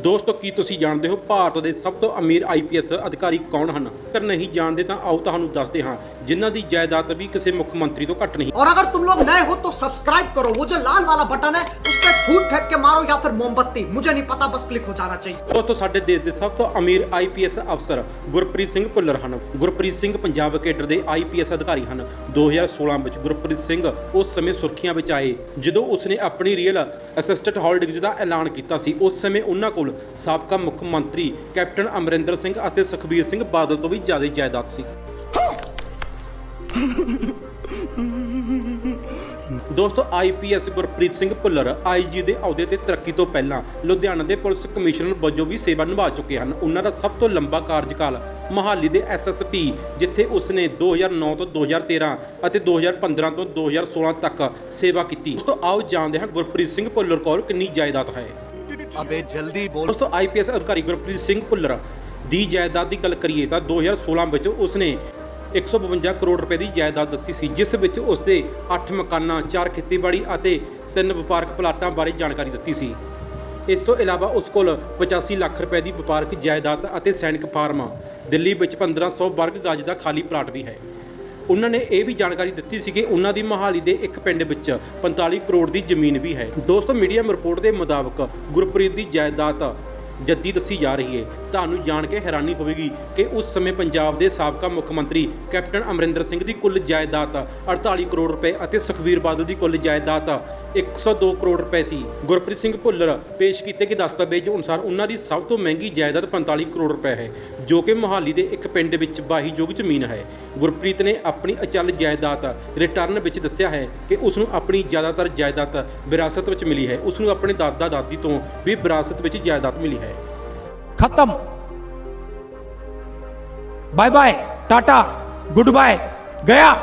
ਦੋਸਤੋ ਕੀ ਤੁਸੀਂ ਜਾਣਦੇ ਹੋ ਭਾਰਤ ਦੇ ਸਭ ਤੋਂ ਅਮੀਰ ਆਈਪੀਐਸ ਅਧਿਕਾਰੀ ਕੌਣ ਹਨ ਅਗਰ ਨਹੀਂ ਜਾਣਦੇ ਤਾਂ ਆਓ ਤੁਹਾਨੂੰ ਦੱਸਦੇ ਹਾਂ ਜਿਨ੍ਹਾਂ ਦੀ ਜਾਇਦਾਦ ਵੀ ਕਿਸੇ ਮੁੱਖ ਮੰਤਰੀ ਤੋਂ ਘੱਟ ਨਹੀਂ और अगर तुम लोग नए हो तो सब्सक्राइब करो वो जो लाल वाला बटन है उस पर फूट फेंक के मारो या फिर मोमबत्ती मुझे नहीं पता बस क्लिक हो जाना चाहिए ਦੋਸਤੋ ਸਾਡੇ ਦੇਸ਼ ਦੇ ਸਭ ਤੋਂ ਅਮੀਰ ਆਈਪੀਐਸ ਅਫਸਰ ਗੁਰਪ੍ਰੀਤ ਸਿੰਘ ਭੁੱਲਰ ਹਨ ਗੁਰਪ੍ਰੀਤ ਸਿੰਘ ਪੰਜਾਬ ਕੇਡਰ ਦੇ ਆਈਪੀਐਸ ਅਧਿਕਾਰੀ ਹਨ 2016 ਵਿੱਚ ਗੁਰਪ੍ਰੀਤ ਸਿੰਘ ਉਸ ਸਮੇਂ ਸੁਰਖੀਆਂ ਵਿੱਚ ਆਏ ਜਦੋਂ ਉਸਨੇ ਆਪਣੀ ਰੀਅਲ ਅਸਿਸਟੈਂਟ ਹੋਲਡਿੰਗਜ਼ ਦਾ ਐਲਾਨ ਕੀਤਾ ਸੀ ਉਸ ਸਮੇਂ ਉਹਨਾਂ ਕੋਲ ਸਾਬਕਾ ਮੁੱਖ ਮੰਤਰੀ ਕੈਪਟਨ ਅਮਰਿੰਦਰ ਸਿੰਘ ਅਤੇ ਸੁਖਬੀਰ ਸਿੰਘ ਬਾਦਲ ਤੋਂ ਵੀ ਜ਼ਿਆਦਾ ਜਾਇਦਾਦ ਸੀ ਦੋਸਤੋ ਆਈਪੀਐਸ ਗੁਰਪ੍ਰੀਤ ਸਿੰਘ ਭੁੱਲਰ ਆਈਜੀ ਦੇ ਅਹੁਦੇ ਤੇ ਤਰੱਕੀ ਤੋਂ ਪਹਿਲਾਂ ਲੁਧਿਆਣਾ ਦੇ ਪੁਲਿਸ ਕਮਿਸ਼ਨਰ ਵਜੋਂ ਵੀ ਸੇਵਾ ਨਿਭਾ ਚੁੱਕੇ ਹਨ। ਉਹਨਾਂ ਦਾ ਸਭ ਤੋਂ ਲੰਬਾ ਕਾਰਜਕਾਲ ਮਹਾਲੀ ਦੇ ਐਸਐਸਪੀ ਜਿੱਥੇ ਉਸਨੇ 2009 ਤੋਂ 2013 ਅਤੇ 2015 ਤੋਂ 2016 ਤੱਕ ਸੇਵਾ ਕੀਤੀ। ਦੋਸਤੋ ਆਓ ਜਾਣਦੇ ਹਾਂ ਗੁਰਪ੍ਰੀਤ ਸਿੰਘ ਭੁੱਲਰ ਕੋਲ ਕਿੰਨੀ ਜਾਇਦਾਦ ਹੈ। ਅਬੇ ਜਲਦੀ ਬੋਲ। ਦੋਸਤੋ ਆਈਪੀਐਸ ਅਧਿਕਾਰੀ ਗੁਰਪ੍ਰੀਤ ਸਿੰਘ ਭੁੱਲਰ ਦੀ ਜਾਇਦਾਦ ਦੀ ਗੱਲ ਕਰੀਏ ਤਾਂ 2016 ਵਿੱਚ ਉਸਨੇ 152 ਕਰੋੜ ਰੁਪਏ ਦੀ ਜਾਇਦਾਦ ਦੱਸੀ ਸੀ, ਜਿਸ ਵਿੱਚ ਉਸ ਦੇ 8 ਮਕਾਨਾਂ 4 ਖੇਤੀਬਾੜੀ ਅਤੇ 3 ਵਪਾਰਕ ਪਲਾਟਾਂ ਬਾਰੇ ਜਾਣਕਾਰੀ ਦਿੱਤੀ ਸੀ। ਇਸ ਤੋਂ ਇਲਾਵਾ ਉਸ ਕੋਲ 85 ਲੱਖ ਰੁਪਏ ਦੀ ਵਪਾਰਕ ਜਾਇਦਾਦ ਅਤੇ ਸੈਨਿਕ ਫਾਰਮ ਦਿੱਲੀ ਵਿੱਚ 1500 ਵਰਗ ਗਜ ਦਾ ਖਾਲੀ ਪਲਾਟ ਵੀ ਹੈ। ਉਹਨਾਂ ਨੇ ਇਹ ਵੀ ਜਾਣਕਾਰੀ ਦਿੱਤੀ ਸੀ ਕਿ ਉਹਨਾਂ ਦੀ ਮੋਹਾਲੀ ਦੇ ਇੱਕ ਪਿੰਡ ਵਿੱਚ 45 ਕਰੋੜ ਦੀ ਜ਼ਮੀਨ ਵੀ ਹੈ। ਦੋਸਤੋ, ਮੀਡੀਆ ਰਿਪੋਰਟ ਦੇ ਮੁਤਾਬਕ ਗੁਰਪ੍ਰੀਤ ਦੀ ਜਾਇਦਾਦ ਜੱਦੀ ਦੱਸੀ ਜਾ ਰਹੀ ਹੈ। ਤੁਹਾਨੂੰ ਜਾਣ ਕੇ ਹੈਰਾਨੀ ਹੋਵੇਗੀ ਕਿ ਉਸ ਸਮੇਂ ਪੰਜਾਬ ਦੇ ਸਾਬਕਾ ਮੁੱਖ ਮੰਤਰੀ ਕੈਪਟਨ ਅਮਰਿੰਦਰ ਸਿੰਘ ਦੀ ਕੁੱਲ ਜਾਇਦਾਦ 48 ਕਰੋੜ ਰੁਪਏ ਅਤੇ ਸੁਖਬੀਰ ਬਾਦਲ ਦੀ ਕੁੱਲ ਜਾਇਦਾਦ 102 ਕਰੋੜ ਰੁਪਏ ਸੀ। ਗੁਰਪ੍ਰੀਤ ਸਿੰਘ ਭੁੱਲਰ ਪੇਸ਼ ਕੀਤੇ ਗਏ ਦਸਤਾਵੇਜ਼ ਅਨੁਸਾਰ ਉਹਨਾਂ ਦੀ ਸਭ ਤੋਂ ਮਹਿੰਗੀ ਜਾਇਦਾਦ 45 ਕਰੋੜ ਰੁਪਏ ਹੈ, ਜੋ ਕਿ ਮੋਹਾਲੀ ਦੇ ਇੱਕ ਪਿੰਡ ਵਿੱਚ ਵਾਹੀਯੋਗ ਜ਼ਮੀਨ ਹੈ। ਗੁਰਪ੍ਰੀਤ ਨੇ ਆਪਣੀ ਅਚਲ ਜਾਇਦਾਦ ਰਿਟਰਨ ਵਿੱਚ ਦੱਸਿਆ ਹੈ ਕਿ ਉਸ ਨੂੰ ਆਪਣੀ ਜ਼ਿਆਦਾਤਰ ਜਾਇਦਾਦ ਵਿਰਾਸਤ ਵਿੱਚ ਮਿਲੀ ਹੈ। ਉਸ ਨੂੰ ਆਪਣੇ ਦਾਦਾ ਦਾਦੀ ਤੋਂ ਵੀ ਵਿਰਾਸਤ ਵਿੱਚ ਜਾਇਦਾਦ ਮਿਲੀ ਹੈ। ਖਤਮ bye bye tata good bye ਗਿਆ